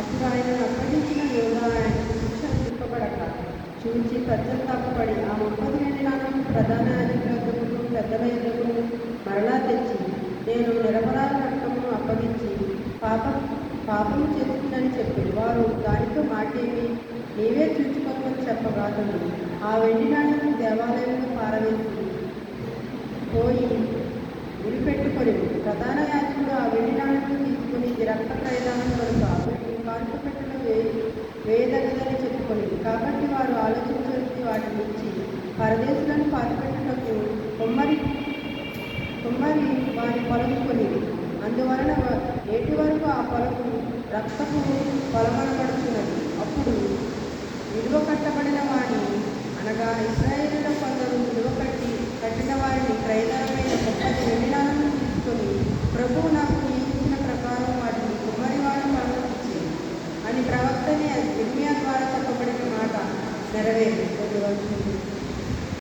అప్పుడు ఆయన అప్పగించిన యోగా ఆయనకు శిక్ష తిప్పబడక చూచి పశ్చాత్తాపడి ఆ ముప్పది వెండి నాణం ప్రధాన అధికారులకు పెద్దల ఎదుగును మరలా తెచ్చి నేను నిరపరాధ రక్తము అప్పగించి పాప పాపం చేస్తుందని చెప్పి వారు దానితో మాటేమి? నీవే చూచుకోమని చెప్పగాదు ఆ వెండి నాణ్యం దేవాలయంలో పారవేసి పోయి గురిపెట్టుకొని ప్రధాన వేయదగదని చెప్పుకొని కాబట్టి వారు ఆలోచించి వాటి గురించి పరదేశులను పాతిపెట్టుటకు కొమ్మరి కొమ్మరి వారి పొలం కొని అందువలన నేటి వరకు ఆ పొలము రక్తపు పొలమనబడుతున్నది అప్పుడు విలువ కట్టబడిన వాణి అనగా ఇస్రాయేలులో ನೆರವೇರಿಸಿಕೊಳ್ಳುವಂತಿದೆ